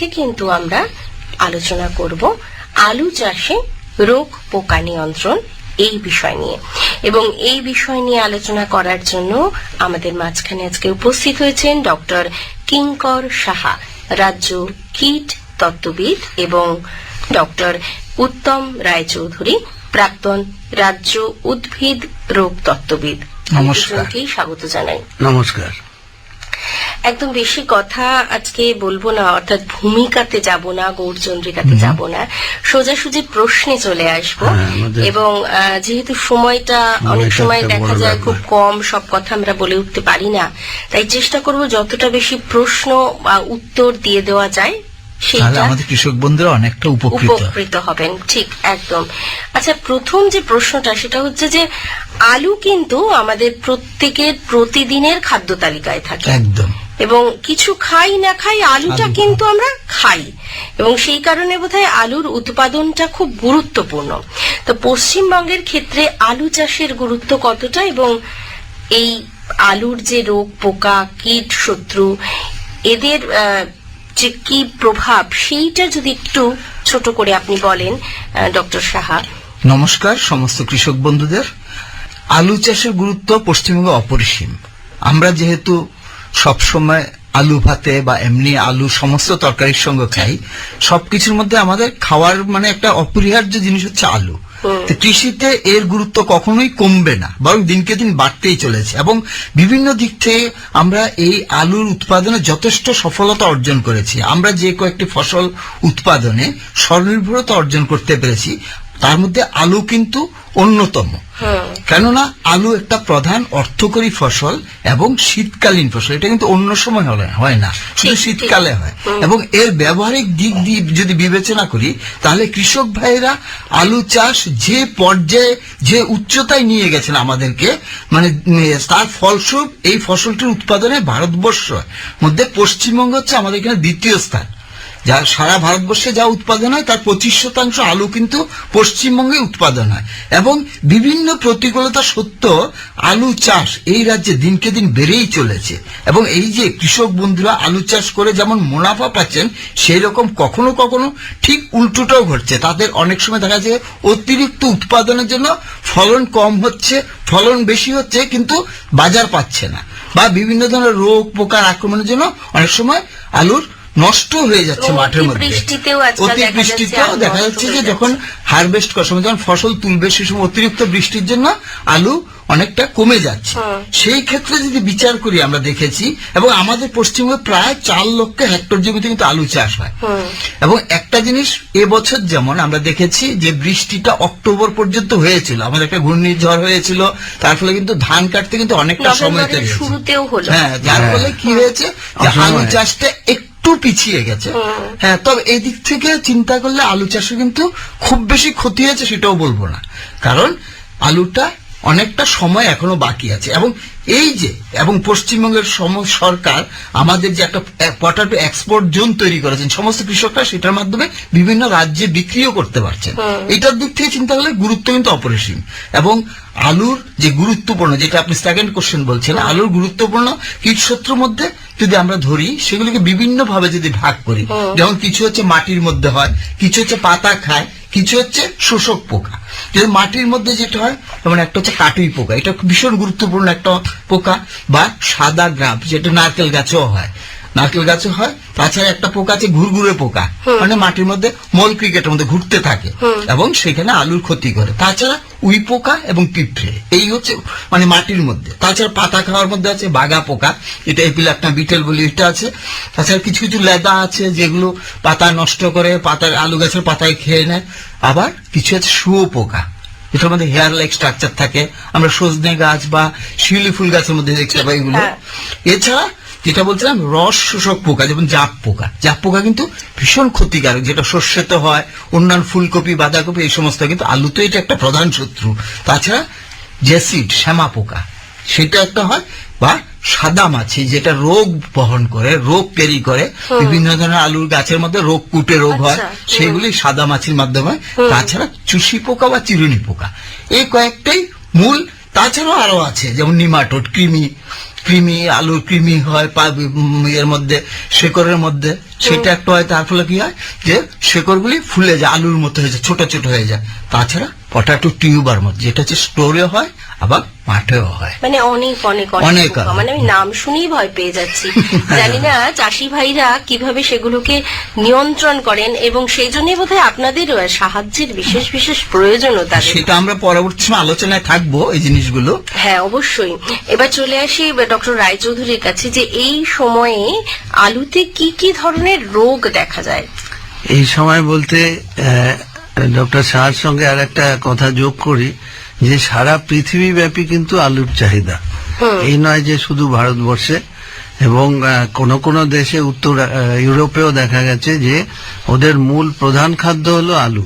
আজকে কিন্তু আমরা আলোচনা করব আলু চাষে রোগ পোকা নিয়ন্ত্রণ এই বিষয় নিয়ে। এবং এই বিষয় নিয়ে আলোচনা করার জন্য আমাদের মাঝখানে আজকে উপস্থিত হয়েছেন ডক্টর কিঙ্কর সাহা রাজ্য কীট তত্ত্ববিদ এবং ডক্টর উত্তম রায়চৌধুরী প্রাক্তন রাজ্য উদ্ভিদ রোগ তত্ত্ববিদ। নমস্কার। স্বাগত জানাই। নমস্কার। একদম বেশি কথা আজকে বলব না অর্থাৎ ভূমিকাতে যাব না গৌরচন্দ্রিকাতে যাব না। সোজাসুজি প্রশ্নে চলে আসব হ্যাঁ, এবং আহ, যেহেতু সময়টা অনেক সময় দেখা যায় খুব কম সব কথা আমরা বলে উঠতে পারি না। তাই চেষ্টা করব যতটা বেশি প্রশ্ন বা উত্তর দিয়ে দেওয়া যায় তাহলে আমাদের কৃষক বন্ধুরা অনেকটা উপকৃত। উপকৃত হবেন ঠিক একদম। আচ্ছা প্রথম যে প্রশ্নটা সেটা হচ্ছে যে আলু কিন্তু আমাদের প্রত্যেকের প্রতিদিনের খাদ্য তালিকায় থাকে। একদম। এবং কিছু খাই না খাই আলুটা কিন্তু আমরা খাই। এবং সেই কারণে বোধহয় আলুর উৎপাদনটা খুব গুরুত্বপূর্ণ। তো পশ্চিমবঙ্গের ক্ষেত্রে আলু চাষের গুরুত্ব কতটা? এবং এই আলুর যে রোগ পোকা কীট শত্রু এদের যে কি প্রভাব, সেইটা যদি একটু ছোট করে আপনি বলেন ডক্টর সাহা। নমস্কার, সমস্ত কৃষক বন্ধুদের। আলু চাষের গুরুত্ব পশ্চিমবঙ্গে অপরিসীম। আমরা যেহেতু সবসময় আলু ভাতে বা এমনি আলু সমস্ত তরকারির সঙ্গে খাই, সবকিছুর মধ্যে আমাদের খাওয়ার মানে একটা অপরিহার্য জিনিস হচ্ছে আলু। কৃষিতে এর গুরুত্ব কখনোই কমবে না, বরং দিনকে দিন বাড়তেই চলেছে এবং বিভিন্ন দিক থেকে আমরা এই আলুর উৎপাদনে যথেষ্ট সফলতা অর্জন করেছি। আমরা যে কয়েকটি ফসল উৎপাদনে স্বনির্ভরতা অর্জন করতে পেরেছি তার মধ্যে আলু কিন্তু অন্যতম। কেননা আলু একটা প্রধান অর্থকরী ফসল এবং শীতকালীন ফসল। এটা কিন্তু অন্য সময় হলে হয় না শুধু শীতকালে হয়। এবং এর ব্যবহারিক দিক দিয়ে যদি বিবেচনা করি তাহলে কৃষক ভাইরা আলু চাষ যে পর্যায়ে যে উচ্চতায় নিয়ে গেছেন আমাদেরকে মানে তার ফলস্বরূপ এই ফসলটির উৎপাদনে ভারতবর্ষ মধ্যে পশ্চিমবঙ্গ হচ্ছে আমাদের এখানে দ্বিতীয় স্থান। যা সারা ভারতবর্ষে যা উৎপাদন হয়, তার পঁচিশ শতাংশ আলু কিন্তু পশ্চিমবঙ্গে উৎপাদন হয়। এবং বিভিন্ন প্রতিকূলতা সত্ত্বেও আলু চাষ এই রাজ্যে দিনকে দিন বেড়েই চলেছে। এবং এই যে কৃষক বন্ধুরা আলু চাষ করে যেমন মুনাফা পাচ্ছেন সেই রকম কখনো কখনো ঠিক উল্টোটাও ঘটছে। তাদের অনেক সময় দেখা যায় অতিরিক্ত উৎপাদনের জন্য ফলন কম হচ্ছে, ফলন বেশি হচ্ছে, কিন্তু বাজার পাচ্ছে না। বা বিভিন্ন ধরনের রোগ পোকার আক্রমণের জন্য অনেক সময় আলুর নষ্ট হয়ে যাচ্ছে এবং মাঠের মধ্যে। অতিবৃষ্টিতেও আজকাল দেখা যাচ্ছে যে যখন হারভেস্ট করার সময় যখন ফসল তুলবে সে সময় অতিরিক্ত বৃষ্টির জন্য আলু অনেকটা কমে যাচ্ছে। সেই ক্ষেত্রে যদি বিচার করি আমরা দেখেছি এবং আমাদের পশ্চিমবঙ্গে প্রায় চার লক্ষ হেক্টর জমিতে কিন্তু আলু চাষ হয়। এবং একটা জিনিস এবছর যেমন আমরা দেখেছি যে বৃষ্টিটা অক্টোবর পর্যন্ত হয়েছিল। আমাদের একটা ঘূর্ণিঝড় হয়েছিল তার ফলে কিন্তু ধান কাটতে কিন্তু অনেকটা সময় হ্যাঁ যার হ্যাঁ। ফলে কি হয়েছে? আলু চাষটা একটু পিছিয়ে গেছে। হ্যাঁ তবে এই দিক থেকে চিন্তা করলে আলু চাষে কিন্তু খুব বেশি ক্ষতি হয়েছে সেটাও বলব না। কারণ আলুটা অনেকটা সময় এখনও বাকি আছে। এবং এই যে এবং পশ্চিমবঙ্গের সম সরকার আমাদের যে একটা পটাটো এক্সপোর্ট জোন তৈরি করেছেন সমস্ত কৃষকরা সেটার মাধ্যমে বিভিন্ন রাজ্যে বিক্রিও করতে পারছেন। এটার দিক থেকে চিন্তা করলে গুরুত্ব কিন্তু অপরিসীম। এবং আলুর যে গুরুত্বপূর্ণ যেটা আপনি সেকেন্ড কোশ্চেন বলছেন আলুর গুরুত্বপূর্ণ কীটশত্রুর মধ্যে যদি আমরা ধরি সেগুলিকে বিভিন্ন ভাবে যদি ভাগ করি যেমন কিছু হচ্ছে মাটির মধ্যে হয় কিছু হচ্ছে পাতা খায় কিছু হচ্ছে শোষক পোকা। যদি মাটির মধ্যে যেটা হয়, যেমন একটা হচ্ছে কাটুই পোকা, এটা ভীষণ গুরুত্বপূর্ণ একটা পোকা, বা সাদা গ্রাম, যেটা নারকেল গাছেও হয়। নারকেল গাছে হয় তাছাড়া একটা পোকা আছে ঘুরঘুরে পোকা। মানে মাটির মধ্যে মল ক্রিকেটের মধ্যে ঘুরতে থাকে। এবং সেখানে আলুর ক্ষতি করে। তাছাড়া উই পোকা এবং পিঁপড়ে। এই হচ্ছে মানে মাটির মধ্যে। তাছাড়া পাতা খাওয়ার মধ্যে আছে বাগা পোকা। এটা এপিলাকটা বিটেল বলি এটা আছে। তাছাড়া কিছু কিছু লেদা আছে যেগুলো পাতা নষ্ট করে পাতার আলু গাছের পাতায় খেয়ে নেয়। আবার কিছু আছে শুয়ো পোকা। এটার মধ্যে হেয়ার লাইক স্ট্রাকচার থাকে। আমরা সজনে গাছ বা শিউলি ফুল গাছের মধ্যে দেখতে পাই এগুলো। হ্যাঁ। এছাড়া যেটা বলছিলাম রস শোষক পোকা যেমন জাপ পোকা। জাপ পোকা কিন্তু ভীষণ ক্ষতিকারক যেটা শস্যতে হয় অন্যান্য ফুলকপি বাঁধাকপি এই সমস্ত কিন্তু আলুতে এটা একটা প্রধান শত্রু। তাছাড়া জেসিড শ্যামা পোকা সেটা একটা হয় বা সাদা মাছি যেটা রোগ বহন করে রোগ ক্যারি করে। বিভিন্ন ধরনের আলুর গাছের মধ্যে রোগ কুটে রোগ হয় আচ্ছা, সেগুলি সাদা মাছির মাধ্যমে তাছাড়া চুষি পোকা বা চিরুনি পোকা এই কয়েকটাই মূল। তাছাড়াও আরও আছে যেমন নিমাটোড কৃমি কৃমি আলু কৃমি হয় পা- ইয়ের এর মধ্যে শেকড়ের মধ্যে। সেটা একটা হয় তার ফলে কি হয় যে শেকড়গুলি ফুলে যায় আলুর মতো হয়ে যায় ছোট ছোট হয়ে যায়। তাছাড়া পটাটো টিউবার মধ্যে যেটা হচ্ছে স্টোরে হয় আবার মাঠেও হয়। মানে অনেক অনেক অনেক অনেক মানে আমি নাম শুনেই ভয় পেয়ে যাচ্ছি। জানি না চাষি ভাইরা কীভাবে সেগুলোকে নিয়ন্ত্রণ করেন এবং সেই জন্যই বোধহয় আপনাদের সাহায্যের বিশেষ বিশেষ প্রয়োজনও তাদের। সেটা আমরা পরবর্তী আলোচনায় থাকব এই জিনিসগুলো। হ্যাঁ অবশ্যই। এবার চলে আসি ডক্টর রায়চৌধুরীর কাছে যে এই সময়ে আলুতে কি কি ধরনের রোগ দেখা যায়? এই সময় বলতে ডক্টর শাহর সঙ্গে আর একটা কথা যোগ করি। যে সারা পৃথিবী ব্যাপী কিন্তু আলুর চাহিদা। এই নয় যে শুধু ভারতবর্ষে এবং কোন কোন দেশে উত্তর ইউরোপেও দেখা গেছে যে ওদের মূল প্রধান খাদ্য হলো আলু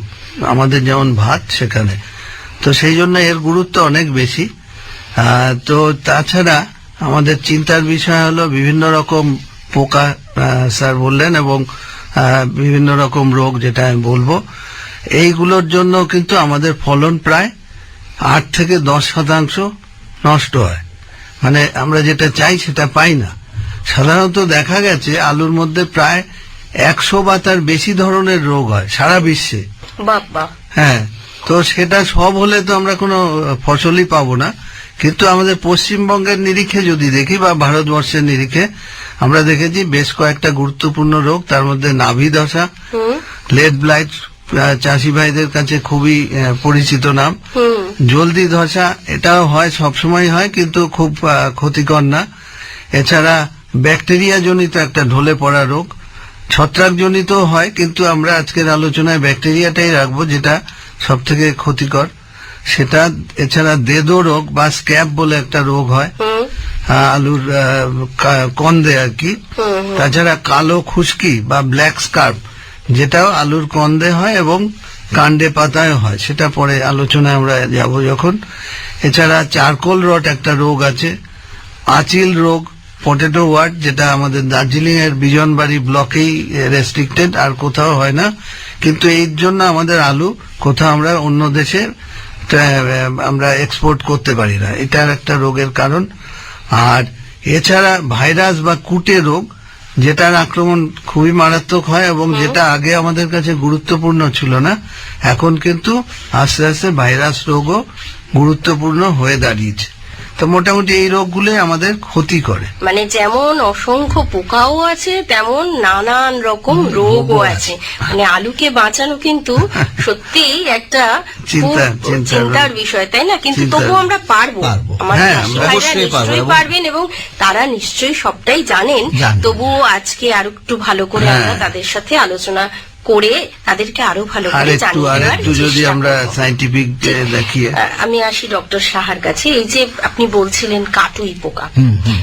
আমাদের যেমন ভাত সেখানে। তো সেই জন্য এর গুরুত্ব অনেক বেশি। তো তাছাড়া আমাদের চিন্তার বিষয় হলো বিভিন্ন রকম পোকা স্যার বললেন এবং বিভিন্ন রকম রোগ যেটা আমি বলব। এইগুলোর জন্য কিন্তু আমাদের ফলন প্রায় আট থেকে দশ শতাংশ নষ্ট হয়। মানে আমরা যেটা চাই সেটা পাই না। সাধারণত দেখা গেছে আলুর মধ্যে প্রায় একশো বা তার বেশি ধরনের রোগ হয় সারা বিশ্বে। হ্যাঁ তো সেটা সব হলে তো আমরা কোনো ফসলই পাবো না। কিন্তু আমাদের পশ্চিমবঙ্গের নিরিখে যদি দেখি বা ভারতবর্ষের নিরিখে আমরা দেখেছি বেশ কয়েকটা গুরুত্বপূর্ণ রোগ তার মধ্যে নাভি দশা লেড ব্লাইট চাষি ভাইদের কাছে খুবই পরিচিত নাম। জলদি ধসা এটাও হয় সবসময় হয় কিন্তু খুব ক্ষতিকর না। এছাড়া ব্যাকটেরিয়া জনিত একটা ঢলে পড়া রোগ। ছত্রাক জনিত হয় কিন্তু আমরা আজকের আলোচনায় ব্যাকটেরিয়াটাই রাখব যেটা সব থেকে ক্ষতিকর। সেটা এছাড়া দেদো রোগ বা স্ক্যাব বলে একটা রোগ হয়। আলুর কন্দে আর কি। তাছাড়া কালো খুশকি বা ব্ল্যাক স্কার্প যেটাও আলুর কন্দে হয় এবং কাণ্ডে পাতায় হয়। সেটা পরে আলোচনায় আমরা যাব যখন। এছাড়া চারকোল রট একটা রোগ আছে। আচিল রোগ, পটেটো ওয়ার্ড যেটা আমাদের দার্জিলিং এর বিজনবাড়ি ব্লকেই রেস্ট্রিক্টেড আর কোথাও হয় না। কিন্তু এর জন্য আমাদের আলু কোথাও আমরা অন্য দেশে আমরা এক্সপোর্ট করতে পারি না। এটার একটা রোগের কারণ। আর এছাড়া ভাইরাস বা কুটে রোগ যেটার আক্রমণ খুবই মারাত্মক হয় এবং যেটা আগে আমাদের কাছে গুরুত্বপূর্ণ ছিল না এখন কিন্তু আস্তে আস্তে ভাইরাস রোগও গুরুত্বপূর্ণ হয়ে দাঁড়িয়েছে। তো মোটামুটি এই রোগগুলোই আমাদের ক্ষতি করে। মানে যেমন অসংখ্য পোকাও আছে তেমন নানান রকম রোগও আছে। মানে আলুকে বাঁচানো কিন্তু সত্যি একটা চিন্তার বিষয় তাই না? কিন্তু তবুও আমরা পারব। আমার হ্যাঁ, নিশ্চয়ই পারবেন এবং তারা নিশ্চয়ই সবটাই জানেন। জানেন। তবুও আজকে আরও একটু ভালো করে হ্যাঁ। আমরা তাদের সাথে আলোচনা করে তাদেরকে আরও ভালো করে জানিয়ে যদি আমরা সাইন্টিফিক দেখি আমি আসি ডক্টর সাহার কাছে। এই যে আপনি বলছিলেন কাটুই পোকা।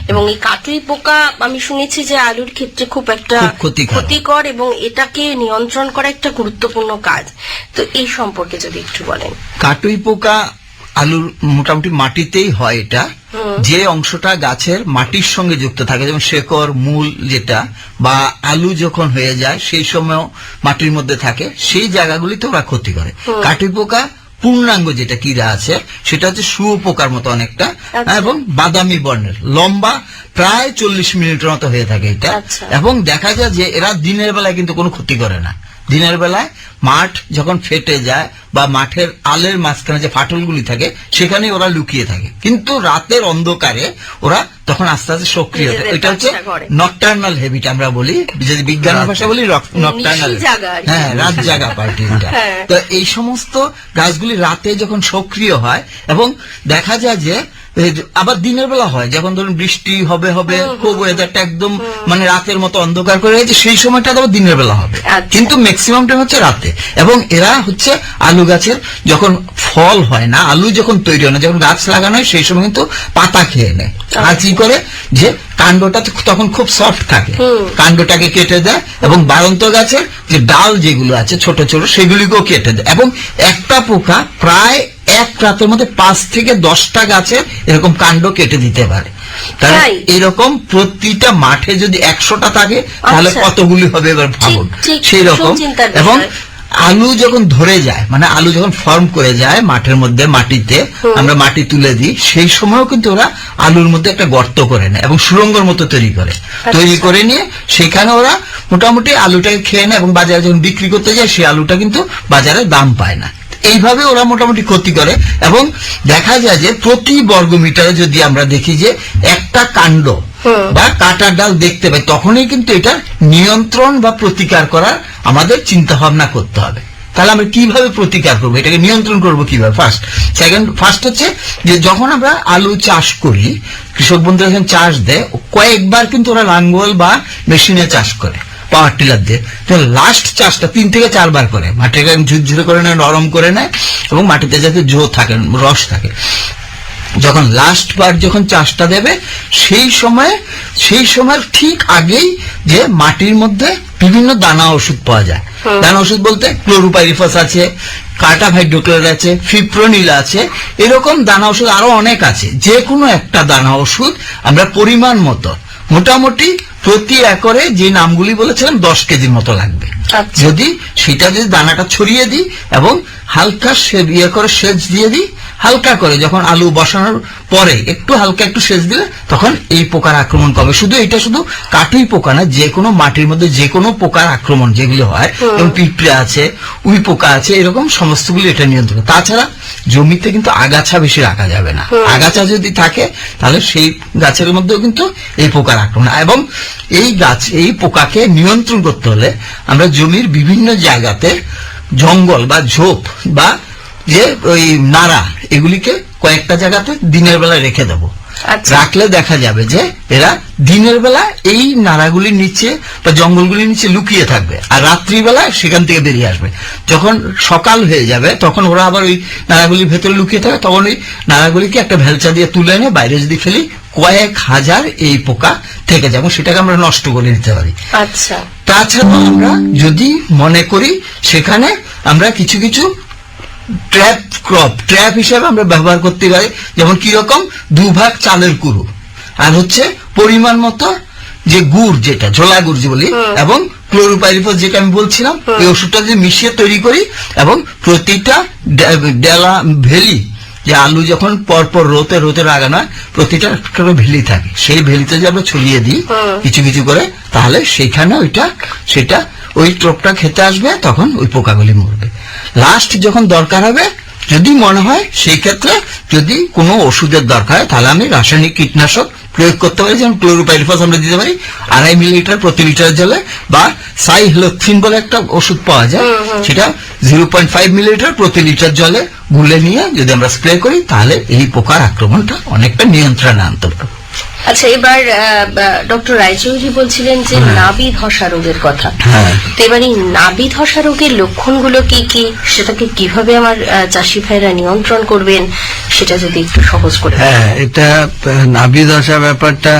এবং এই কাটুই পোকা আমি শুনেছি যে আলুর ক্ষেত্রে খুব একটা ক্ষতিকর এবং এটাকে নিয়ন্ত্রণ করা একটা গুরুত্বপূর্ণ কাজ। তো এই সম্পর্কে যদি একটু বলেন। কাটুই পোকা আলুর মোটামুটি মাটিতেই হয় এটা। যে অংশটা গাছের মাটির সঙ্গে যুক্ত থাকে যেমন শেকড় মূল যেটা বা আলু যখন হয়ে যায় সেই সময় মাটির মধ্যে থাকে সেই জায়গাগুলিতে ওরা ক্ষতি করে। কাটুই পোকা পূর্ণাঙ্গ যেটা কিরা আছে সেটা হচ্ছে শুয়োপোকার মতো অনেকটা আচ্ছা। এবং বাদামি বর্ণের। লম্বা প্রায় চল্লিশ মিনিটের মতো হয়ে থাকে এটা। আচ্ছা। এবং দেখা যায় যে এরা দিনের বেলায় কিন্তু কোনো ক্ষতি করে না। দিনের বেলায় মাঠ যখন ফেটে যায় বা মাঠের আলের মাঝখানে যে ফাটলগুলি থাকে সেখানে ওরা লুকিয়ে থাকে। কিন্তু রাতের অন্ধকারে ওরা তখন আস্তে আস্তে সক্রিয় থাকে। এটা হচ্ছে নকটার্নাল হেবিট আমরা বলি যদি বিজ্ঞানের ভাষা বলি নকটার্নাল। হ্যাঁ রাত জাগা পার্টি হ্যাঁ। তো এই সমস্ত গাছগুলি রাতে যখন সক্রিয় হয় এবং দেখা যায় যে আবার দিনের বেলা হয় যখন ধরুন বৃষ্টি হবে হবে খুব ওয়েদারটা একদম মানে রাতের মতো অন্ধকার করে গেছে সেই সময়টা আবার দিনের বেলা হবে। আচ্ছা। কিন্তু ম্যাক্সিমাম টাইম হচ্ছে রাতে। এবং এরা হচ্ছে আলু গাছের যখন ফল হয় না আলু যখন তৈরি হয় না যখন গাছ লাগানো হয় সেই সময় কিন্তু পাতা খেয়ে নেয়। আর কি করে? যে কাণ্ডটা তখন খুব সফট থাকে। কাণ্ডটাকে কেটে দেয় এবং বারন্ত গাছের যে ডাল যেগুলো আছে ছোট ছোট সেগুলিকেও কেটে দেয়। এবং একটা পোকা প্রায় এক রাতের মধ্যে পাঁচ থেকে দশটা গাছের এরকম কাণ্ড কেটে দিতে পারে। তাহলে এরকম প্রতিটা মাঠে যদি একশোটা থাকে তাহলে আচ্ছা। কতগুলি হবে এবার ভাবুন। সেই রকম এবং আলু যখন ধরে যায় মানে আলু যখন ফর্ম করে যায় মাঠের মধ্যে মাটিতে আমরা মাটি তুলে দিই সেই সময়ও কিন্তু ওরা আলুর মধ্যে একটা গর্ত করে নেয় এবং সুরঙ্গর মতো তৈরি করে। তৈরি করে নিয়ে সেখানে ওরা মোটামুটি আলুটাকে খেয়ে নেয় এবং বাজারে যখন বিক্রি করতে যায় সেই আলুটা কিন্তু বাজারে দাম পায় না। এইভাবে ওরা মোটামুটি ক্ষতি করে। এবং দেখা যায় যে প্রতি বর্গ মিটারে যদি আমরা দেখি যে একটা কাণ্ড বা কাটা ডাল দেখতে পাই তখনই কিন্তু এটা নিয়ন্ত্রণ বা প্রতিকার করার আমাদের চিন্তা ভাবনা করতে হবে। তাহলে আমরা কীভাবে প্রতিকার করব? এটাকে নিয়ন্ত্রণ করব কীভাবে? ফার্স্ট সেকেন্ড ফার্স্ট হচ্ছে যে যখন আমরা আলু চাষ করি কৃষক বন্ধুরা যখন চাষ দেয় কয়েকবার কিন্তু ওরা লাঙ্গল বা মেশিনে চাষ করে। পাওয়ার টিলার দিয়ে। তো লাস্ট চাষটা তিন থেকে চারবার করে। মাটিকে ঝুরঝুরে করে নেয় নরম করে নেয় এবং মাটিতে যাতে জো থাকে রস থাকে। যখন লাস্ট বার যখন চাষটা দেবে সেই সময় সেই সময় ঠিক আগেই যে মাটির মধ্যে বিভিন্ন দানা ওষুধ পাওয়া যায়। দানা ওষুধ বলতে ক্লোরোপাইরিফাস আছে কার্টা হাইড্রোক্লোর আছে ফিপ্রোনিল আছে এরকম দানা ওষুধ আরও অনেক আছে। যে কোনো একটা দানা ওষুধ আমরা পরিমাণ মতো মোটামুটি প্রতি একরে যে নামগুলি বলেছিলাম দশ কেজির মতো লাগবে আচ্ছা। যদি সেটা যদি দানাটা ছড়িয়ে দিই এবং হালকা সে- ইয়ে করে সেচ দিয়ে দিই হালকা করে যখন আলু বসানোর পরে একটু হালকা একটু সেচ দিলে তখন এই পোকার আক্রমণ কমে। শুধু এটা শুধু কাটুই পোকা না যে কোনো মাটির মধ্যে যে কোনো পোকার আক্রমণ যেগুলো হয় যেমন পিঁপড়ে আছে উই পোকা আছে এরকম সমস্তগুলি এটা নিয়ন্ত্রণ। তাছাড়া জমিতে কিন্তু আগাছা বেশি রাখা যাবে না। আগাছা যদি থাকে তাহলে সেই গাছের মধ্যেও কিন্তু এই পোকার আক্রমণ। এবং এই গাছ এই পোকাকে নিয়ন্ত্রণ করতে হলে আমরা জমির বিভিন্ন জায়গাতে জঙ্গল বা ঝোপ বা যে ওই নাড়া এগুলিকে কয়েকটা জায়গাতে দিনের বেলা রেখে দেবো। আচ্ছা। রাখলে দেখা যাবে যে এরা দিনের বেলা এই নাড়াগুলির নিচে বা জঙ্গলগুলির নিচে লুকিয়ে থাকবে আর রাত্রিবেলা সেখান থেকে বেরিয়ে আসবে। যখন সকাল হয়ে যাবে তখন ওরা আবার ওই নাড়াগুলির ভেতরে লুকিয়ে থাকে তখন ওই নাড়াগুলিকে একটা ভেলচা দিয়ে তুলে এনে বাইরে যদি ফেলি কয়েক হাজার এই পোকা থেকে যাবে সেটাকে আমরা নষ্ট করে নিতে পারি। আচ্ছা। তাছাড়া আমরা যদি মনে করি সেখানে আমরা কিছু কিছু ট্র্যাপ ক্রপ ট্র্যাপ হিসেবে আমরা ব্যবহার করতে পারি যেমন কি রকম দুভাগ চালের কুরু আর হচ্ছে পরিমাণ মতো যে গুড় যেটা ঝোলা গুড় যে বলি এবং ক্লোরোপাইরিফস যেটা আমি বলছিলাম এই ওষুধটা যদি মিশিয়ে তৈরি করি এবং প্রতিটা ডেলা ভেলি যে আলু যখন পরপর রোতে রোতে লাগানো হয় প্রতিটা একটা ভেলি থাকে। সেই ভেলিতে যদি আমরা ছড়িয়ে দিই কিছু কিছু করে তাহলে সেখানে ওইটা সেটা ওই টোপটা খেতে আসবে তখন ওই পোকাগুলি মরবে। লাস্ট যখন দরকার হবে যদি মনে হয় সেই ক্ষেত্রে যদি কোনো ওষুধের দরকার হয় তাহলে আমি রাসায়নিক কীটনাশক প্রয়োগ করতে পারি যেমন ক্লোরোপাইরিফাস আমরা দিতে পারি আড়াই মিলিলিটার প্রতি লিটার জলে বা সাইহ্লোথিন বলে একটা ওষুধ পাওয়া যায় সেটা জিরো পয়েন্ট ফাইভ মিলিলিটার প্রতি লিটার জলে গুলে নিয়ে যদি আমরা স্প্রে করি তাহলে এই পোকার আক্রমণটা অনেকটা নিয়ন্ত্রণে আনতে পারব। আচ্ছা এবার ডক্টর রায়চৌধুরী বলছিলেন যে নাবি ধসা রোগের কথা। হ্যাঁ। তো এবার এই নাবি ধসা রোগের লক্ষণগুলো কি কি? সেটাকে কীভাবে আমার চাষি ভাইরা নিয়ন্ত্রণ করবেন? সেটা যদি একটু সহজ করে হ্যাঁ এটা নাভি দশা ব্যাপারটা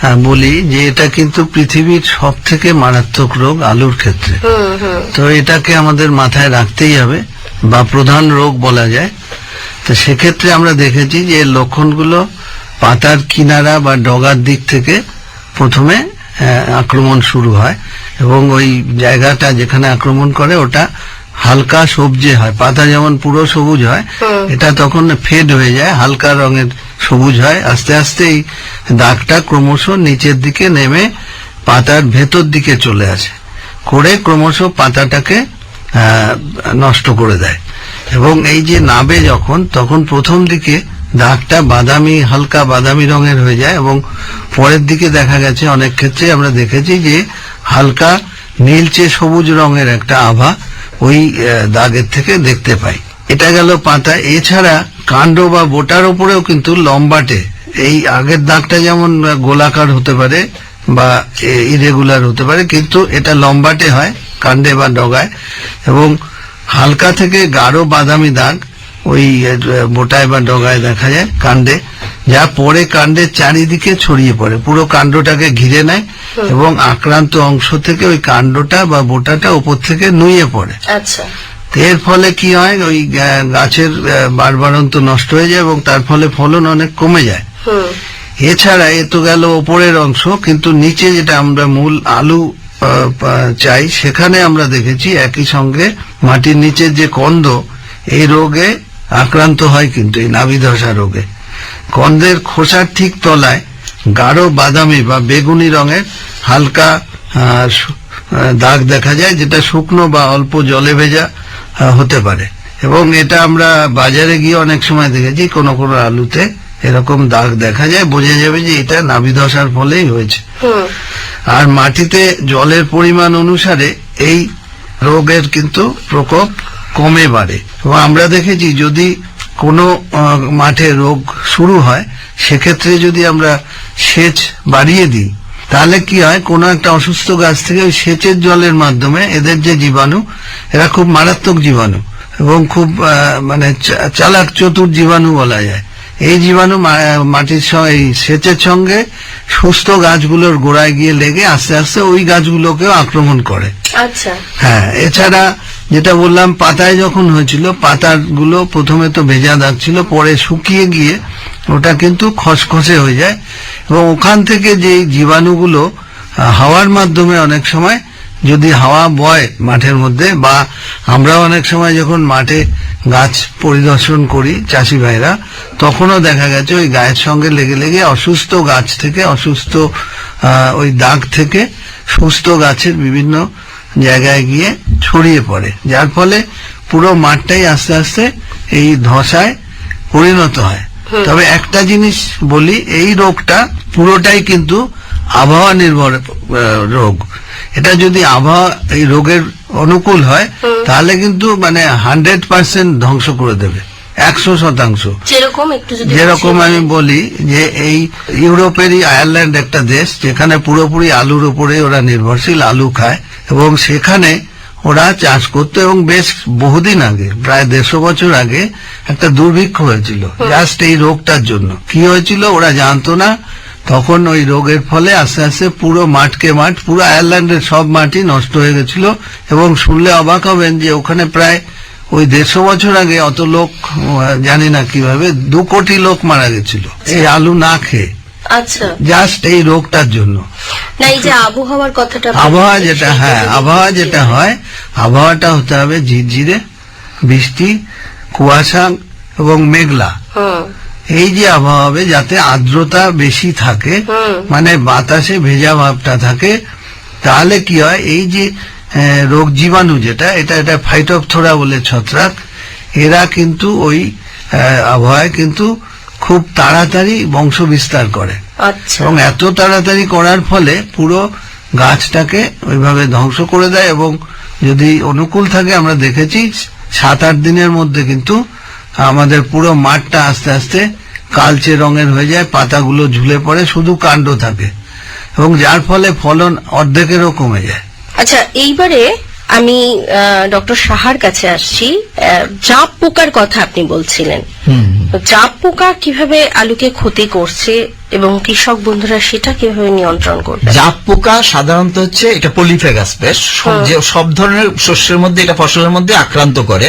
হ্যাঁ, বলি যে এটা কিন্তু পৃথিবীর সব থেকে মারাত্মক রোগ আলুর ক্ষেত্রে। তো এটাকে আমাদের মাথায় রাখতেই হবে বা প্রধান রোগ বলা যায়। তো সেক্ষেত্রে আমরা দেখেছি যে লক্ষণগুলো পাতার কিনারা বা ডগার দিক থেকে প্রথমে আক্রমণ শুরু হয় এবং ওই জায়গাটা যেখানে আক্রমণ করে ওটা হালকা সবজে হয়। পাতা যেমন পুরো সবুজ হয় এটা তখন ফেড হয়ে যায় হালকা রঙের সবুজ হয়। আস্তে আস্তে এই দাগটা ক্রমশ নিচের দিকে নেমে পাতার ভেতর দিকে চলে আসে করে ক্রমশ পাতাটাকে নষ্ট করে দেয়। এবং এই যে নাবে যখন তখন প্রথম দিকে দাগটা বাদামি, হালকা বাদামি রঙের হয়ে যায় এবং পরের দিকে দেখা গেছে অনেক ক্ষেত্রে আমরা দেখেছি যে হালকা নীলচে সবুজ রঙের একটা আভা ওই দাগের থেকে দেখতে পাই। এটা গেল পাতা। এছাড়া কাণ্ড বা বোটার উপরেও কিন্তু লম্বাটে। এই আগের দাগটা যেমন গোলাকার হতে পারে বা ইরেগুলার হতে পারে, কিন্তু এটা লম্বাটে হয় কাণ্ডে বা ডগায় এবং হালকা থেকে গাঢ় বাদামি দাগ ওই বোটায় বা ডগায় দেখা যায় কাণ্ডে যা পরে কাণ্ডের চারিদিকে ছড়িয়ে পড়ে। পুরো কাণ্ডটাকে ঘিরে নেয় এবং আক্রান্ত অংশ থেকে ওই কাণ্ডটা বা বোটাটা উপর থেকে নুয়ে পড়ে। আচ্ছা। এর ফলে কি হয় ওই গাছের আহ, বাড়বাড়ন্ত নষ্ট হয়ে যায় এবং তার ফলে ফলন অনেক কমে যায়। এছাড়া এ তো গেল ওপরের অংশ কিন্তু নিচে যেটা আমরা মূল আলু চাই সেখানে আমরা দেখেছি একই সঙ্গে মাটির নিচের যে কন্দ এই রোগে আক্রান্ত হয় কিন্তু এই নাভিধসা রোগে। কন্দের খোসার ঠিক তলায় গাঢ় বাদামি বা বেগুনি রঙের হালকা দাগ দেখা যায় যেটা শুকনো বা অল্প জলে ভেজা হতে পারে। এবং এটা আমরা বাজারে গিয়ে অনেক সময় দেখেছি কোনো কোনো আলুতে এরকম দাগ দেখা যায়। বোঝা যাবে যে এটা নাভিধসার ফলেই হয়েছে। আর মাটিতে জলের পরিমাণ অনুসারে এই রোগের কিন্তু প্রকোপ কমে বাড়ে। এবং আমরা দেখেছি যদি কোনো মাঠে রোগ শুরু হয় সেক্ষেত্রে যদি আমরা সেচ বাড়িয়ে দিই তাহলে কি হয় কোনো একটা অসুস্থ গাছ থেকে ওই সেচের জলের মাধ্যমে এদের যে জীবাণু এরা খুব মারাত্মক জীবাণু এবং খুব মানে চালাক চতুর জীবাণু বলা যায়। এই জীবাণু মাটির সঙ্গে এই সেচের সঙ্গে সুস্থ গাছগুলোর গোড়ায় গিয়ে লেগে আস্তে আস্তে ওই গাছগুলোকেও আক্রমণ করে। আচ্ছা। হ্যাঁ এছাড়া যেটা বললাম, পাতায় যখন হয়েছিল, পাতাগুলো প্রথমে তো ভেজা দাগ ছিল, পরে শুকিয়ে গিয়ে ওটা কিন্তু খসখসে হয়ে যায় এবং ওখান থেকে যে জীবাণুগুলো হাওয়ার মাধ্যমে অনেক সময় যদি হাওয়া বয় মাঠের মধ্যে বা আমরাও অনেক সময় যখন মাঠে গাছ পরিদর্শন করি চাষি ভাইরা, তখনও দেখা গেছে ওই গায়ের সঙ্গে লেগে লেগে অসুস্থ গাছ থেকে, অসুস্থ ওই দাগ থেকে সুস্থ গাছের বিভিন্ন জায়গায় গিয়ে ছড়িয়ে পড়ে যার ফলে পুরো মাঠটাই আস্তে আস্তে এই ধসায় পরিণত হয়। তবে একটা জিনিস বলি এই রোগটা পুরোটাই কিন্তু আবহাওয়া নির্ভর রোগ। এটা যদি আবহাওয়া এই রোগের অনুকূল হয় তাহলে কিন্তু মানে হান্ড্রেড পার্সেন্ট ধ্বংস করে দেবে একশো শতাংশ। যেরকম আমি বলি যে এই ইউরোপেরই আয়ারল্যান্ড একটা দেশ যেখানে পুরোপুরি আলুর উপরে ওরা নির্ভরশীল আলু খায় এবং সেখানে ওরা চাষ করতো এবং বেশ বহুদিন আগে প্রায় দেড়শো বছর আগে একটা দুর্ভিক্ষ হয়েছিল। জাস্ট এই রোগটার জন্য। কি হয়েছিল ওরা জানতো না। তখন ওই রোগের ফলে আস্তে আস্তে পুরো মাঠকে মাঠ পুরো আয়ারল্যান্ডের সব মাটি নষ্ট হয়ে গেছিল এবং শুনলে অবাক হবেন যে ওখানে প্রায় ওই দেড়শো বছর আগে অত লোক জানি না কীভাবে দু কোটি লোক মারা গেছিল। এই আলু না খেয়ে। আচ্ছা। জাস্ট এই রোগটার জন্য। না এই যে আবহাওয়ার কথাটা আবহাওয়া যেটা হ্যাঁ আবহাওয়া যেটা হয় আবহাওয়াটা হতে হবে ঝিরঝিরে বৃষ্টি কুয়াশা এবং মেঘলা। এই যে আবহাওয়া হবে যাতে আর্দ্রতা বেশি থাকে মানে বাতাসে ভেজা ভাবটা থাকে তাহলে কি হয় এই যে রোগ জীবাণু যেটা এটা এটা ফাইটোপথোরা বলে ছত্রাক এরা কিন্তু ওই আবহাওয়ায় কিন্তু খুব তাড়াতাড়ি বংশ বিস্তার করে। আচ্ছা। এবং এত তাড়াতাড়ি করার ফলে পুরো গাছটাকে ওইভাবে ধ্বংস করে দেয় এবং যদি অনুকূল থাকে আমরা দেখেছি সাত আট দিনের মধ্যে কিন্তু আমাদের পুরো মাঠটা আস্তে আস্তে কালচে রঙের হয়ে যায় পাতাগুলো ঝুলে পড়ে শুধু কাণ্ড থাকে। এবং যার ফলে ফলন অর্ধেকেরও কমে যায়। আচ্ছা এইবারে আমি ডক্টর সাহার কাছে আসছি। জাপ পোকার কথা আপনি বলছিলেন। জাপ পোকা কীভাবে আলুকে ক্ষতি করছে এবং কৃষক বন্ধুরা সেটা কীভাবে নিয়ন্ত্রণ করবে? জাপ পোকা সাধারণত হচ্ছে এটা পলিফেগাস পেস্ট সব ধরনের শস্যের মধ্যে এটা ফসলের মধ্যে আক্রান্ত করে।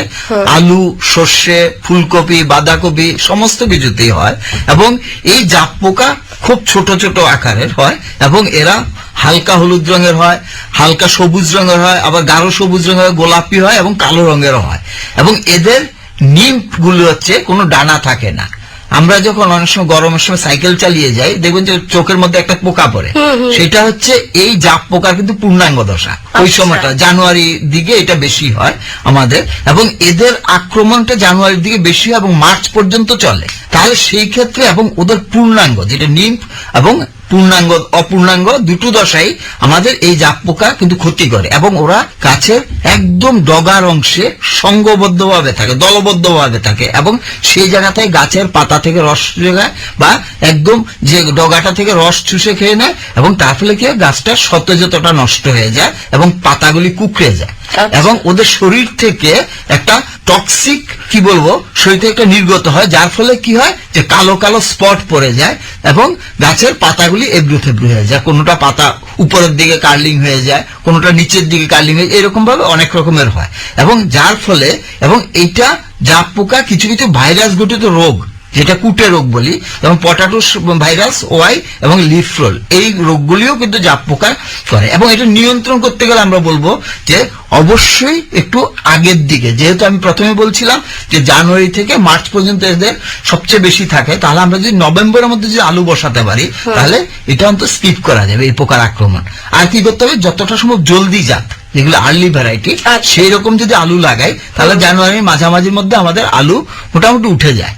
আলু সর্ষে ফুলকপি বাঁধাকপি সমস্ত কিছুতেই হয় এবং এই জাপ পোকা খুব ছোট ছোট আকারের হয় এবং এরা হালকা হলুদ রঙের হয় হালকা সবুজ রঙের হয় আবার গাঢ় সবুজ রঙের হয়, গোলাপি হয় এবং কালো রঙেরও হয়। এবং এদের নিম্ফগুলো হচ্ছে কোনো ডানা থাকে না। আমরা যখন অনেক সময় গরমের সময় সাইকেল চালিয়ে যাই দেখবেন যে চোখের মধ্যে একটা পোকা পড়ে। সেটা হচ্ছে এই জাপ পোকার কিন্তু পূর্ণাঙ্গ দশা। ওই আচ্ছা। সময়টা জানুয়ারি দিকে এটা বেশি হয় আমাদের। এবং এদের আক্রমণটা জানুয়ারির দিকে বেশি হয় এবং মার্চ পর্যন্ত চলে। তাহলে সেই ক্ষেত্রে এবং ওদের পূর্ণাঙ্গ যেটা নিম্ফ এবং পূর্ণাঙ্গ অপূর্ণাঙ্গ দুটো দশাই আমাদের এই জাপ পোকা কিন্তু ক্ষতি করে এবং ওরা গাছের একদম ডগার অংশে সঙ্গবদ্ধভাবে থাকে দলবদ্ধভাবে থাকে এবং সেই জায়গাটায় গাছের পাতা থেকে রস যোগায় বা একদম যে ডগাটা থেকে রস চুষে খেয়ে নেয় এবং তার ফলে কি? গাছটার সতেজতাটা নষ্ট হয়ে যায় এবং পাতাগুলি কুকড়ে যায় আচ্ছা। এবং ওদের শরীর থেকে একটা টক্সিক কি বলব শরীর থেকে একটা নির্গত হয় যার ফলে কি হয় যে কালো কালো স্পট পড়ে যায় এবং গাছের পাতাগুলি এবড়ো থেবড়ো হয়ে যায়। কোনোটা পাতা উপরের দিকে কার্লিং হয়ে যায়, কোনোটা নিচের দিকে কার্লিং হয়ে এরকম ভাবে অনেক রকমের হয়। এবং যার ফলে, এবং এইটা জাপ পোকা, কিছু কিছু ভাইরাস ঘটিত রোগ যেটা কুটে রোগ বলি এবং পটাটোস ভাইরাস ওয়াই এবং লিফ রোল এই রোগগুলিও কিন্তু জাপ পোকা করে। এবং এটা নিয়ন্ত্রণ করতে গেলে আমরা বলব যে অবশ্যই একটু আগের দিকে। যেহেতু আমি প্রথমে বলছিলাম যে জানুয়ারি থেকে মার্চ পর্যন্ত এদের সবচেয়ে বেশি থাকে তাহলে আমরা যদি নভেম্বরের মধ্যে যদি আলু বসাতে পারি তাহলে এটা অন্তত স্কিপ করা যাবে এই পোকার আক্রমণ। আর কি করতে হবে? যতটা সম্ভব জলদি জাত যেগুলো আর্লি ভ্যারাইটি। সেই রকম যদি আলু লাগাই তাহলে জানুয়ারির মাঝামাঝির মধ্যে আমাদের আলু মোটামুটি উঠে যায়।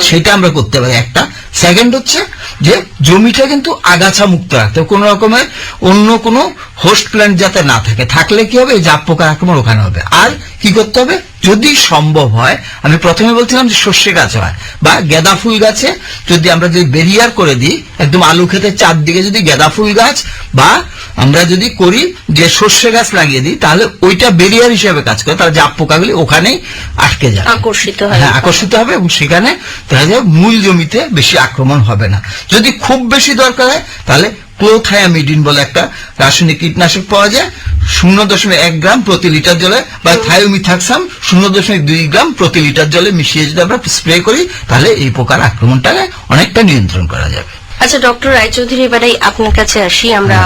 সেটা আমরা করতে পারি। একটা। সেকেন্ড হচ্ছে যে জমিটা কিন্তু আগাছা মুক্ত রাখতে কোন রকমের অন্য কোনো হোস্ট প্ল্যান্ট যাতে না থাকে। থাকলে কি হবে? জাপ পোকার আক্রমণ ওখানে হবে। আর কি করতে হবে? যদি সম্ভব হয় আমি প্রথমে বলছিলাম যে সর্ষে গাছ হয় বা গেঁদা ফুল গাছে যদি আমরা যদি বেরিয়ার করে দিই একদম আলু খেতে চারদিকে যদি গেঁদা ফুল গাছ বা আমরা যদি করি যে সর্ষে গাছ লাগিয়ে দিই তাহলে ওইটা বেরিয়ার হিসেবে কাজ করে তাহলে জাপ পোকাগুলি ওখানেই আটকে যায় আকর্ষিত হয় হ্যাঁ আকর্ষিত হবে এবং সেখানে দেখা যায় মূল জমিতে বেশি আক্রমণ হবে না। যদি খুব বেশি দরকার হয় তাহলে ক্লোথায়ামিডিন বলে একটা রাসায়নিক কীটনাশক পাওয়া যায়? শূন্য দশমিক এক গ্রাম প্রতি লিটার জলে বা থায়োমিথাক্সাম শূন্য দশমিক দুই গ্রাম প্রতি লিটার জলে মিশিয়ে যদি আমরা স্প্রে করি তাহলে এই পোকার আক্রমণটাকে অনেকটা নিয়ন্ত্রণ করা যাবে। আচ্ছা ডক্টর রায়চৌধুরী এবারে আপনার কাছে আসি। আমরা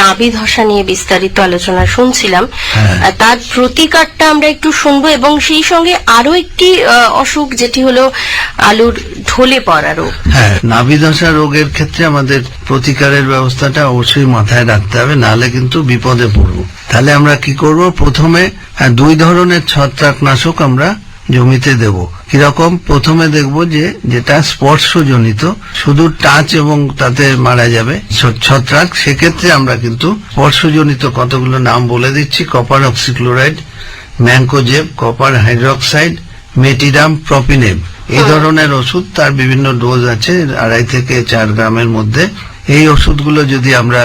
নাভি ধসা নিয়ে বিস্তারিত আলোচনা শুনছিলাম। হ্যাঁ। তার প্রতিকারটা আমরা একটু শুনব এবং সেই সঙ্গে আরও একটি অসুখ যেটি হলো আলুর ঢলে পড়া রোগ। হ্যাঁ নাভিদশা রোগের ক্ষেত্রে আমাদের প্রতিকারের ব্যবস্থাটা অবশ্যই মাথায় রাখতে হবে নাহলে কিন্তু বিপদে পড়ব। তাহলে আমরা কি করব? প্রথমে হ্যাঁ, দুই ধরনের ছত্রাকনাশক আমরা জমিতে দেব। কীরকম? প্রথমে দেখব যে যেটা স্পর্শজনিত শুধু টাচ এবং তাতে মারা যাবে ছত্রাক সেক্ষেত্রে আমরা কিন্তু স্পর্শজনিত কতগুলো নাম বলে দিচ্ছি copper oxychloride mancozeb copper hydroxide metiram propineb এই ধরনের ওষুধ তার বিভিন্ন ডোজ আছে আড়াই থেকে চার গ্রামের মধ্যে। এই ওষুধগুলো যদি আমরা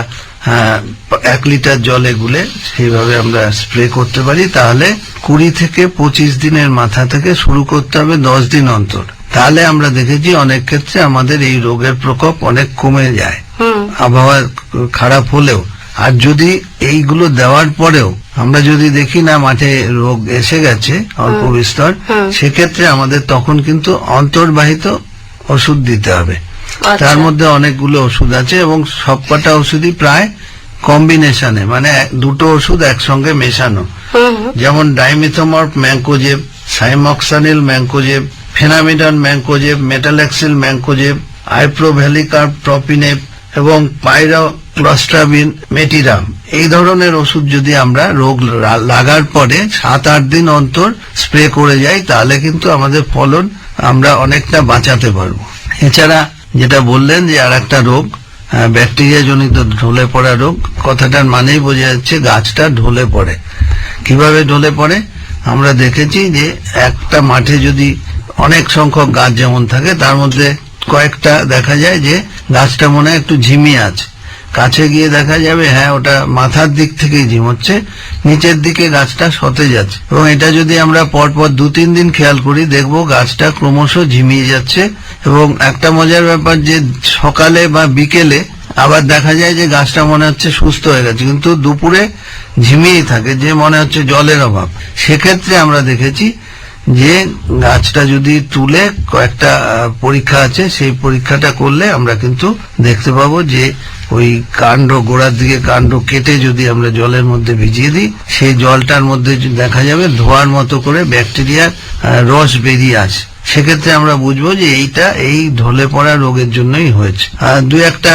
এক লিটার জলে গুলে সেইভাবে আমরা স্প্রে করতে পারি। তাহলে কুড়ি থেকে পঁচিশ দিনের মাথা থেকে শুরু করতে হবে দশ দিন অন্তর। তাহলে আমরা দেখেছি অনেক ক্ষেত্রে আমাদের এই রোগের প্রকোপ অনেক কমে যায়। আবহাওয়া খারাপ হলেও। আর যদি এইগুলো দেওয়ার পরেও আমরা যদি দেখি না মাঠে রোগ এসে গেছে অল্প বিস্তর সেক্ষেত্রে আমাদের তখন কিন্তু অন্তর্বাহিত ওষুধ দিতে হবে। তার মধ্যে অনেকগুলো ওষুধ আছে এবং সবকটা ওষুধই প্রায় কম্বিনেশনে মানে দুটো ওষুধ একসঙ্গে মেশানো। যেমন dimethomorph mancozeb cymoxanil mancozeb fenamidone mancozeb metalaxyl mancozeb iprovalicarb propineb এবং পাইরোক্লস্ট্রাবিন মেটিরাম এই ধরনের ওষুধ যদি আমরা রোগ লাগার পরে সাত আট দিন অন্তর স্প্রে করে যাই তাহলে কিন্তু আমাদের ফলন আমরা অনেকটা বাঁচাতে পারব। এছাড়া যেটা বললেন যে আর একটা রোগ ব্যাকটেরিয়া জনিত ঢলে পড়া রোগ, কথাটার মানেই বোঝা যাচ্ছে গাছটা ঢলে পড়ে। কীভাবে ঢলে পড়ে? আমরা দেখেছি যে একটা মাঠে যদি অনেক সংখ্যক গাছ যেমন থাকে, তার মধ্যে কয়েকটা দেখা যায় যে গাছটা মনে একটু ঝিমিয়ে আছে। কাছে গিয়ে দেখা যাবে হ্যাঁ ওটা মাথার দিক থেকেই ঝিমোচ্ছে, নিচের দিকে গাছটা সতেজ আছে। এবং এটা যদি আমরা পরপর দু তিন দিন খেয়াল করি, দেখব গাছটা ক্রমশ ঝিমিয়ে যাচ্ছে। এবং একটা মজার ব্যাপার যে সকালে বা বিকেলে আবার দেখা যায় যে গাছটা মনে হচ্ছে সুস্থ হয়ে গেছে, কিন্তু দুপুরে ঝিমিয়েই থাকে, যে মনে হচ্ছে জলের অভাব। সেক্ষেত্রে আমরা দেখেছি যে গাছটা যদি তুলে কয়েকটা পরীক্ষা আছে, সেই পরীক্ষাটা করলে আমরা কিন্তু দেখতে পাবো যে ওই কাণ্ড গোড়ার দিকে কাণ্ড কেটে যদি আমরা জলের মধ্যে ভিজিয়ে দিই, সেই জলটার মধ্যে দেখা যাবে ধোয়ার মতো করে ব্যাকটেরিয়ার রস বেরিয়ে আসে। সেক্ষেত্রে আমরা বুঝব যে এইটা এই ঢলে পড়া রোগের জন্যই হয়েছে। আর দু একটা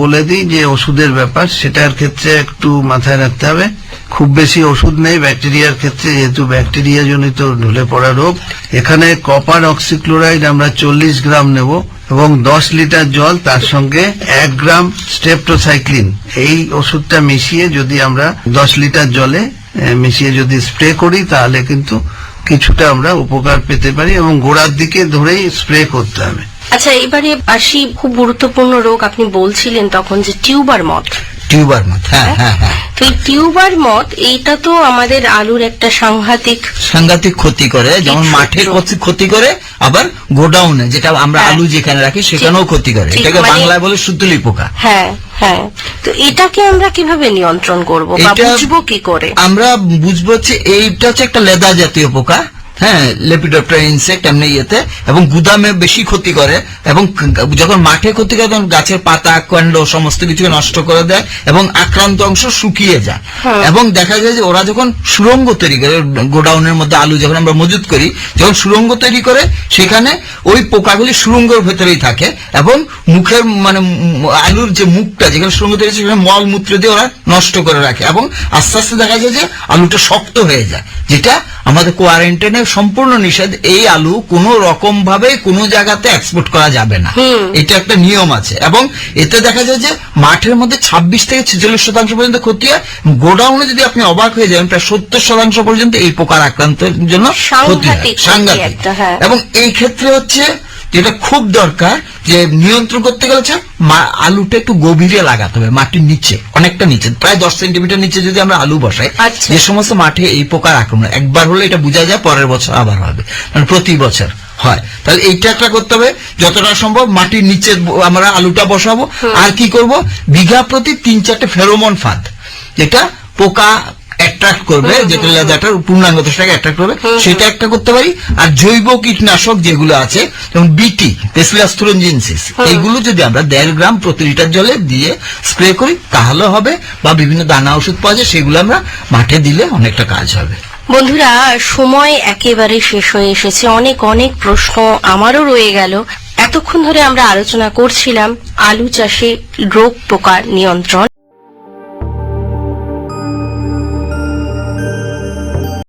বলে দিই যে ওষুধের ব্যাপার, সেটার ক্ষেত্রে একটু মাথায় রাখতে হবে। খুব বেশি ওষুধ নেই, ব্যাকটেরিয়ার ক্ষেত্রে যেহেতু ব্যাকটেরিয়া জনিত ঢলে পড়া রোগ, এখানে কপার অক্সিক্লোরাইড আমরা চল্লিশ গ্রাম নেব এবং দশ লিটার জল, তার সঙ্গে এক গ্রাম স্টেপটোসাইক্লিন। এই ওষুধটা মিশিয়ে যদি আমরা দশ লিটার জলে মিশিয়ে যদি স্প্রে করি, তাহলে কিন্তু কিছুটা আমরা উপকার পেতে পারি এবং গোড়ার দিকে ধরেই স্প্রে করতে হবে। আচ্ছা এবারে আসি খুব গুরুত্বপূর্ণ রোগ আপনি বলছিলেন তখন যে টিউবার মত টিউবার মত হ্যাঁ হ্যাঁ? হ্যাঁ তো এই টিউবার মত এইটা তো আমাদের আলুর একটা সাংঘাতিক সাংঘাতিক ক্ষতি করে যেমন ঠিক, মাঠে ক্ষতি- করে আবার গোডাউনে যেটা আমরা হ্যাঁ। আলু যেখানে রাখি সেখানেও ক্ষতি করে। এটাকে মানে- বাংলায় বলে সুতুলি পোকা। হ্যাঁ হ্যাঁ। তো এটাকে আমরা কীভাবে নিয়ন্ত্রণ করব বা এটা- বুঝব কি করে? আমরা বুঝব হচ্ছে এইটা হচ্ছে একটা লেদা জাতীয় পোকা হ্যাঁ লেপিডপ্টার ইনসেক্ট এমনি ইয়েতে এবং গুদামে বেশি ক্ষতি করে এবং যখন মাঠে ক্ষতি করে তখন গাছের পাতা কাণ্ড সমস্ত কিছুকে নষ্ট করে দেয় এবং আক্রান্ত অংশ শুকিয়ে যায়। এবং দেখা যায় যে ওরা যখন সুরঙ্গ তৈরি করে গোডাউনের মধ্যে আলু যখন আমরা মজুত করি যখন সুরঙ্গ তৈরি করে সেখানে ওই পোকাগুলি সুরঙ্গের ভেতরেই থাকে এবং মুখের মানে আলুর যে মুখটা যেখানে সুরঙ্গ তৈরি সেখানে মল মূত্র দিয়ে ওরা নষ্ট করে রাখে এবং আস্তে আস্তে দেখা যায় যে আলুটা শক্ত হয়ে যায় যেটা আমাদের কোয়ারেন্টাইনে সম্পূর্ণ নিষেধ এই আলু কোনো রকম ভাবে কোনো জায়গাতে এক্সপোর্ট করা যাবে না। এটা একটা নিয়ম আছে। এবং এতে দেখা যায় যে মাঠের মধ্যে ছাব্বিশ থেকে ছেচল্লিশ শতাংশ পর্যন্ত ক্ষতি হয়। গোডাউনে যদি আপনি অবাক হয়ে যান প্রায় সত্তর শতাংশ পর্যন্ত এই পোকার আক্রান্তের জন্য ক্ষতি হয়। সাংঘাতিক হ্যাঁ। এবং এই ক্ষেত্রে হচ্ছে যেটা খুব দরকার যে নিয়ন্ত্রণ করতে গেলে আলুটা একটু গভীরে লাগাতে হবে মাটির নিচে অনেকটা নিচে প্রায় দশ সেন্টিমিটার নিচে যদি আমরা আলু বসাই আচ্ছা। যে সমস্ত মাঠে এই পোকার আক্রমণ একবার হলে এটা বোঝা যায় পরের বছর আবার হবে মানে প্রতি বছর হয়। তাহলে এইটা একটা করতে হবে যতটা সম্ভব মাটির নিচে আমরা আলুটা বসাবো। আর কি করব? বিঘা প্রতি তিন চারটে ফেরোমন ফাঁদ যেটা পোকা অ্যাট্রাক্ট করবে যেটা লেদাটার পূর্ণাঙ্গ দশটাকে অ্যাট্রাক্ট করবে সেটা একটা করতে পারি। আর জৈব কীটনাশক যেগুলো আছে যেমন বিটি পেসিলাস থুরঞ্জিনসিস এইগুলো যদি আমরা দেড় গ্রাম প্রতি লিটার জলে দিয়ে স্প্রে করি তাহলে হবে বা বিভিন্ন দানা ওষুধ পাওয়া যায় সেগুলো আমরা মাঠে দিলে অনেকটা কাজ হবে। বন্ধুরা সময় একেবারে শেষ হয়ে এসেছে। অনেক অনেক প্রশ্ন আমারও রয়ে গেল। এতক্ষণ ধরে আমরা আলোচনা করছিলাম আলু চাষে রোগ পোকার নিয়ন্ত্রণ।